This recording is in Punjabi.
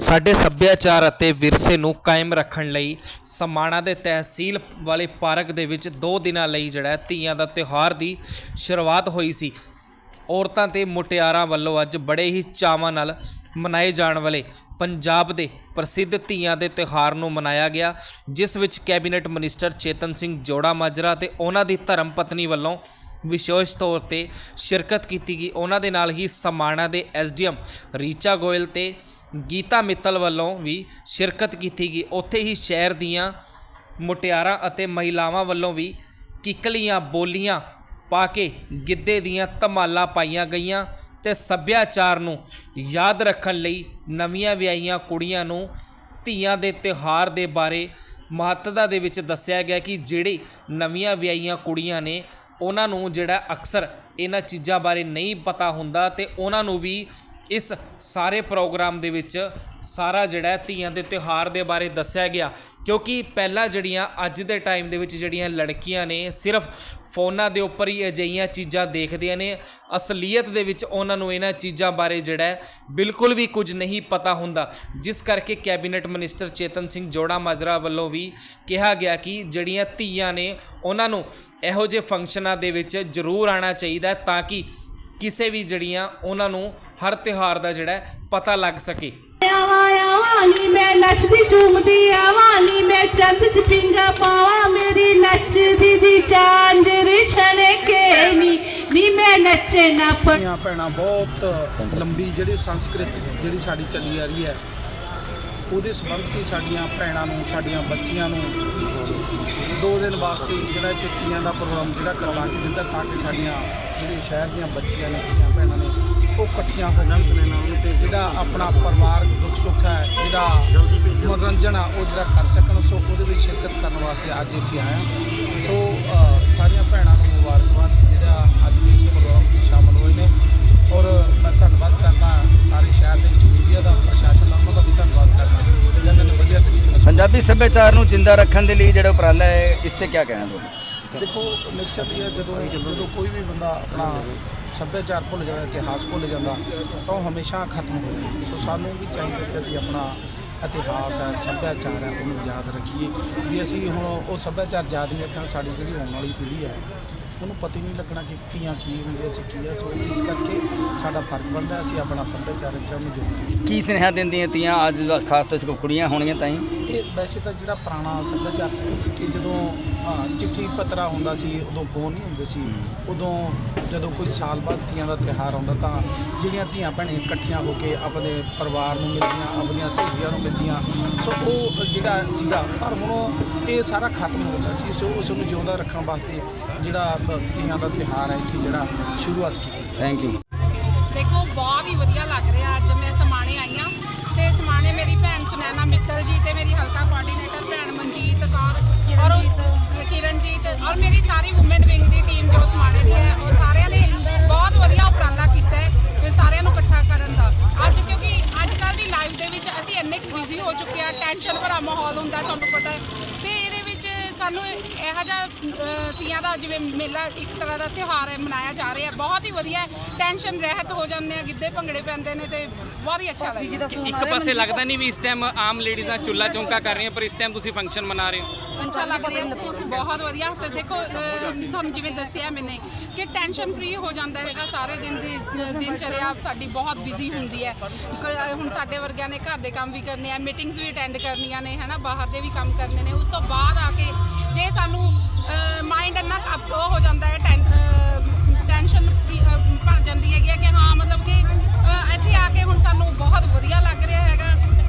ਸਾਡੇ ਸੱਭਿਆਚਾਰ ਅਤੇ ਵਿਰਸੇ ਨੂੰ ਕਾਇਮ ਰੱਖਣ ਲਈ ਸਮਾਣਾ ਦੇ ਤਹਿਸੀਲ ਵਾਲੇ ਪਾਰਕ ਦੇ ਵਿੱਚ ਦੋ ਦਿਨਾਂ ਲਈ ਜਿਹੜਾ ਧੀਆਂ ਦਾ ਤਿਉਹਾਰ ਦੀ ਸ਼ੁਰੂਆਤ ਹੋਈ ਸੀ। ਔਰਤਾਂ ਤੇ ਮੁਟਿਆਰਾਂ ਵੱਲੋਂ ਅੱਜ ਬੜੇ ਹੀ ਚਾਵਾਂ ਨਾਲ ਮਨਾਏ ਜਾਣ ਵਾਲੇ ਪੰਜਾਬ ਦੇ ਪ੍ਰਸਿੱਧ ਧੀਆਂ ਦੇ ਤਿਉਹਾਰ ਨੂੰ ਮਨਾਇਆ ਗਿਆ, ਜਿਸ ਵਿੱਚ ਕੈਬਨਿਟ ਮਿਨਿਸਟਰ ਚੇਤਨ ਸਿੰਘ ਜੋੜਾ ਮਾਜਰਾ ਤੇ ਉਹਨਾਂ ਦੀ ਧਰਮ ਪਤਨੀ ਵੱਲੋਂ ਵਿਸ਼ੇਸ਼ ਤੌਰ ਤੇ ਸ਼ਿਰਕਤ ਕੀਤੀ ਗਈ। ਉਹਨਾਂ ਦੇ ਨਾਲ ਹੀ ਸਮਾਣਾ ਦੇ ਐਸਡੀਐਮ ਰੀਚਾ ਗੋਇਲ ਤੇ ਗੀਤਾ ਮਿੱਤਲ ਵੱਲੋਂ ਵੀ ਸ਼ਿਰਕਤ ਕੀਤੀ ਗਈ। ਉੱਥੇ ਹੀ ਸ਼ਹਿਰ ਦੀਆਂ ਮੁਟਿਆਰਾਂ ਅਤੇ ਮਹਿਲਾਵਾਂ ਵੱਲੋਂ ਵੀ ਕਿੱਕਲੀਆਂ, ਬੋਲੀਆਂ ਪਾ ਕੇ ਗਿੱਧੇ ਦੀਆਂ ਧਮਾਲਾਂ ਪਾਈਆਂ ਗਈਆਂ ਤੇ ਸੱਭਿਆਚਾਰ ਨੂੰ ਯਾਦ ਰੱਖਣ ਲਈ ਨਵੀਆਂ ਵਿਆਹੀਆਂ ਕੁੜੀਆਂ ਨੂੰ ਧੀਆਂ ਦੇ ਤਿਉਹਾਰ ਦੇ ਬਾਰੇ ਮਹੱਤਤਾ ਦੇ ਵਿੱਚ ਦੱਸਿਆ ਗਿਆ ਕਿ ਜਿਹੜੇ ਨਵੀਆਂ ਵਿਆਹੀਆਂ ਕੁੜੀਆਂ ਨੇ, ਉਹਨਾਂ ਨੂੰ ਜਿਹੜਾ ਅਕਸਰ ਇਹਨਾਂ ਚੀਜ਼ਾਂ ਬਾਰੇ ਨਹੀਂ ਪਤਾ ਹੁੰਦਾ ਤੇ ਉਹਨਾਂ ਨੂੰ ਵੀ ਇਸ ਸਾਰੇ ਪ੍ਰੋਗਰਾਮ ਦੇ ਵਿੱਚ ਸਾਰਾ ਜਿਹੜਾ ਧੀਆਂ ਦੇ ਤਿਉਹਾਰ ਦੇ ਬਾਰੇ ਦੱਸਿਆ ਗਿਆ। ਕਿਉਂਕਿ ਪਹਿਲਾਂ ਜਿਹੜੀਆਂ ਅੱਜ ਦੇ ਟਾਈਮ ਦੇ ਵਿੱਚ ਜਿਹੜੀਆਂ ਲੜਕੀਆਂ ਨੇ, ਸਿਰਫ ਫੋਨਾਂ ਦੇ ਉੱਪਰ ਹੀ ਅਜਿਹੀਆਂ ਚੀਜ਼ਾਂ ਦੇਖਦੀਆਂ ਨੇ। ਅਸਲੀਅਤ ਦੇ ਵਿੱਚ ਉਹਨਾਂ ਨੂੰ ਇਹਨਾਂ ਚੀਜ਼ਾਂ ਬਾਰੇ ਜਿਹੜਾ ਬਿਲਕੁਲ ਵੀ ਕੁਝ ਨਹੀਂ ਪਤਾ ਹੁੰਦਾ। ਜਿਸ ਕਰਕੇ ਕੈਬਨਿਟ ਮਿਨਿਸਟਰ ਚੇਤਨ ਸਿੰਘ ਜੋੜਾ ਮਾਜਰਾ ਵੱਲੋਂ ਵੀ ਕਿਹਾ ਗਿਆ ਕਿ ਜਿਹੜੀਆਂ ਧੀਆਂ ਨੇ, ਉਹਨਾਂ ਨੂੰ ਇਹੋ ਜਿਹੇ ਫੰਕਸ਼ਨਾਂ ਦੇ ਵਿੱਚ ਜ਼ਰੂਰ ਆਉਣਾ ਚਾਹੀਦਾ ਤਾਂ ਕਿ ਕਿਸੇ ਵੀ ਜੜੀਆਂ ਉਹਨਾਂ ਨੂੰ ਹਰ ਤਿਉਹਾਰ ਦਾ ਜਿਹੜਾ ਪਤਾ ਲੱਗ ਸਕੇ। ਆਵਾਂ ਆਵਾਂ ਨੀ ਮੈਂ ਨੱਚਦੀ ਝੂਮਦੀ ਆਵਾਂ ਨੀ ਮੈਂ ਚੰਦ ਚ ਪਿੰਗਾ ਪਾਵਾਂ ਮੇਰੀ ਨੱਚਦੀ ਦੀ ਚਾਂਦਰੀ ਛਣਕੇ ਨੀ ਨੀ ਮੈਂ ਨੱਚੇ ਨਾ ਪ ਧੀਆਂ ਭੈਣਾਂ ਬਹੁਤ ਲੰਬੀ ਜਿਹੜੀ ਸੰਸਕ੍ਰਿਤ ਜਿਹੜੀ ਸਾਡੀ ਚੱਲੀ ਆ ਰਹੀ ਹੈ ਉਹਦੇ ਸੰਬੰਧ 'ਚ ਹੀ ਸਾਡੀਆਂ ਭੈਣਾਂ ਨੂੰ ਸਾਡੀਆਂ ਬੱਚੀਆਂ ਨੂੰ ਦੋ ਦਿਨ ਵਾਸਤੇ ਜਿਹੜਾ ਇੱਥੇ ਤੀਆਂ ਦਾ ਪ੍ਰੋਗਰਾਮ ਜਿਹੜਾ ਕਰਵਾ ਕੇ ਦਿੱਤਾ ਤਾਂ ਕਿ ਸਾਡੀਆਂ ਜਿਹੜੇ ਸ਼ਹਿਰ ਦੀਆਂ ਬੱਚੀਆਂ ਨੇ, ਧੀਆਂ ਭੈਣਾਂ ਨੇ, ਉਹ ਇਕੱਠੀਆਂ ਹੋ ਕੇ ਤੇ ਜਿਹੜਾ ਆਪਣਾ ਪਰਿਵਾਰ ਦੁੱਖ ਸੁੱਖ ਹੈ, ਜਿਹੜਾ ਮਨੋਰੰਜਨ ਆ, ਉਹ ਜਿਹੜਾ ਕਰ ਸਕਣ, ਸੋ ਉਹਦੇ ਵਿੱਚ ਸ਼ਿਰਕਤ ਕਰਨ ਵਾਸਤੇ ਅੱਜ ਇੱਥੇ ਆਇਆ ਸੋ ਸਾਰੀਆਂ ਭੈਣਾਂ ਨੂੰ ਮੁਬਾਰਕਬਾਦ, ਜਿਹੜਾ ਅੱਜ ਦੇ ਇਸ ਪ੍ਰੋਗਰਾਮ 'ਚ ਸ਼ਾਮਲ ਹੋਏ ਨੇ। ਔਰ ਮੈਂ ਧੰਨਵਾਦ ਪੰਜਾਬੀ ਸੱਭਿਆਚਾਰ ਨੂੰ ਜਿੰਦਾ ਰੱਖਣ ਦੇ ਲਈ ਜਿਹੜਾ ਉਪਰਾਲਾ ਹੈ, ਇਸ ਤੇ ਕੀ ਕਹਿਣਾ ਤੁਸੀਂ? ਦੇਖੋ ਨਿਸ਼ਚਿਤ ਹੀ ਹੈ ਜਦੋਂ ਜਦੋਂ ਕੋਈ ਵੀ ਬੰਦਾ ਆਪਣਾ ਸੱਭਿਆਚਾਰ ਭੁੱਲ ਜਾਂਦਾ, ਇਤਿਹਾਸ ਭੁੱਲ ਜਾਂਦਾ, ਤਾਂ ਉਹ ਹਮੇਸ਼ਾ ਖਤਮ ਹੋ ਜਾਂਦਾ। ਸੋ ਸਾਨੂੰ ਵੀ ਚਾਹੀਦਾ ਕਿ ਅਸੀਂ ਆਪਣਾ ਇਤਿਹਾਸ ਹੈ, ਸੱਭਿਆਚਾਰ ਹੈ, ਉਹਨੂੰ ਯਾਦ ਰੱਖੀਏ। ਜੇ ਅਸੀਂ ਹੁਣ ਉਹ ਸੱਭਿਆਚਾਰ ਯਾਦ ਨਹੀਂ ਰੱਖਾਂਗੇ ਸਾਡੀ ਜਿਹੜੀ ਆਉਣ ਵਾਲੀ ਪੀੜ੍ਹੀ ਹੈ ਉਹਨੂੰ ਪਤਾ ਹੀ ਨਹੀਂ ਲੱਗਣਾ ਕਿ ਧੀਆਂ ਕੀ ਹੁੰਦੀਆਂ ਸੀ ਕੀ ਹੈ ਸੋ ਇਸ ਕਰਕੇ ਸਾਡਾ ਫ਼ਰਕ ਬਣਦਾ ਅਸੀਂ ਆਪਣਾ ਸੱਭਿਆਚਾਰ ਜਿਹੜਾ ਉਹਨੂੰ ਜੋੜੀਏ ਕੀ ਸੁਨੇਹਾ ਦਿੰਦੀਆਂ ਤੀਆਂ ਅੱਜ ਖਾਸ ਤੌਰ ਤੇ ਕੁੜੀਆਂ ਹੋਣਗੀਆਂ ਤਾਂ ਹੀ। ਇਹ ਵੈਸੇ ਤਾਂ ਜਿਹੜਾ ਪੁਰਾਣਾ ਸੱਭਿਆਚਾਰ ਸੀ ਕਿ ਜਦੋਂ ਚਿੱਠੀ ਪੱਤਰਾ ਹੁੰਦਾ ਸੀ ਉਦੋਂ ਫੋਨ ਨਹੀਂ ਹੁੰਦੇ ਸੀ। ਉਦੋਂ ਜਦੋਂ ਕੋਈ ਸਾਲ ਬਾਅਦ ਧੀਆਂ ਦਾ ਤਿਉਹਾਰ ਆਉਂਦਾ ਤਾਂ ਜਿਹੜੀਆਂ ਧੀਆਂ ਭੈਣਾਂ ਇਕੱਠੀਆਂ ਹੋ ਕੇ ਆਪਣੇ ਪਰਿਵਾਰ ਨੂੰ ਮਿਲਦੀਆਂ ਆਪਣੀਆਂ ਸਹੇਲੀਆਂ ਨੂੰ ਮਿਲਦੀਆਂ। ਸੋ ਉਹ ਜਿਹੜਾ ਸੀਗਾ ਪਰ ਹੁਣ ਇਹ ਸਾਰਾ ਖਤਮ ਹੋ ਗਿਆ ਸੀ। ਸੋ ਉਸ ਨੂੰ ਜਿਉਂਦਾ ਰੱਖਣ ਵਾਸਤੇ ਜਿਹੜਾ ਧੀਆਂ ਦਾ ਤਿਉਹਾਰ ਹੈ ਇੱਥੇ ਜਿਹੜਾ ਸ਼ੁਰੂਆਤ ਕੀਤੀ ਥੈਂਕ ਯੂ ਦੇਖੋ ਬਹੁਤ ਹੀ ਵਧੀਆ ਲੱਗ ਰਿਹਾ। ਅੱਜ ਮੈਂ ਸਮਾਣੇ ਆਈ ਹਾਂ ਤੇ ਸਮਾਣੇ ਮੇਰੀ ਭੈਣ ਸੁਨੈਨਾ ਮਿੱਤਲ ਜੀ ਤੇ ਮੇਰੀ ਹਲਕਾ ਕੋਆਰਡੀਨੇਟਰ ਭੈਣ ਮਨਜੀਤ ਕੌਰ ਔਰ ਕਿਰਨਜੀਤ ਔਰ ਮੇਰੀ ਸਾਰੀ ਔਮਨ ਵਿੰਗ ਦੀ ਟੀਮ ਜੋ ਸਮਾਣੇ ਦੀ ਹੈ ਉਹ ਸਾਨੂੰ ਇਹੋ ਜਿਹਾ ਤੀਆਂ ਦਾ ਜਿਵੇਂ ਮੇਲਾ ਇੱਕ ਤਰ੍ਹਾਂ ਦਾ ਤਿਉਹਾਰ ਹੈ ਮਨਾਇਆ ਜਾ ਰਿਹਾ ਬਹੁਤ ਹੀ ਵਧੀਆ ਟੈਨਸ਼ਨ ਰਹਿਤ ਹੋ ਜਾਂਦੇ ਆ ਗਿੱਧੇ ਭੰਗੜੇ ਪੈਂਦੇ ਨੇ ਤੇ ਬਹੁਤ ਹੀ ਅੱਛਾ ਲੱਗਦਾ ਇੱਕ ਪਾਸੇ ਲੱਗਦਾ ਨਹੀਂ ਵੀ ਇਸ ਟਾਈਮ ਆਮ ਲੇਡੀਜ਼ਾਂ ਚੁੱਲਾ ਚੌਂਕਾ ਕਰ ਰਹੀਆਂ ਪਰ ਇਸ ਟਾਈਮ ਤੁਸੀਂ ਫੰਕਸ਼ਨ ਮਨਾ ਰਹੇ ਹੋ। ਅੱਛਾ ਲੱਗ ਰਿਹਾ। ਬਹੁਤ ਵਧੀਆ। ਸਰ ਦੇਖੋ ਤੁਹਾਨੂੰ ਜਿਵੇਂ ਦੱਸਿਆ ਮੈਨੇ ਕਿ ਟੈਨਸ਼ਨ ਫਰੀ ਹੋ ਜਾਂਦਾ ਹੈਗਾ ਸਾਰੇ ਦਿਨ ਦੀ ਅਹ, ਦਿਨ ਚਰਿਆ ਸਾਡੀ ਬਹੁਤ ਬਿਜ਼ੀ ਹੁੰਦੀ ਹੈ। ਕ- ਹੁਣ ਸਾਡੇ ਵਰਗਿਆਂ ਨੇ ਘਰ ਦੇ ਕੰਮ ਵੀ ਕਰਨੇ ਆ ਮੀਟਿੰਗਸ ਵੀ ਅਟੈਂਡ ਕਰਨੀਆਂ ਨੇ ਹਨਾ ਬਾਹਰ ਦੇ ਵੀ ਕੰਮ ਕਰਨੇ ਨੇ। ਉਸ ਤੋਂ ਬਾਅਦ ਆ ਕੇ ਜੇ ਸਾਨੂੰ ਮਾਈਂਡ ਇੰਨਾ ਕੁ ਹੋ ਜਾਂਦਾ ਹੈ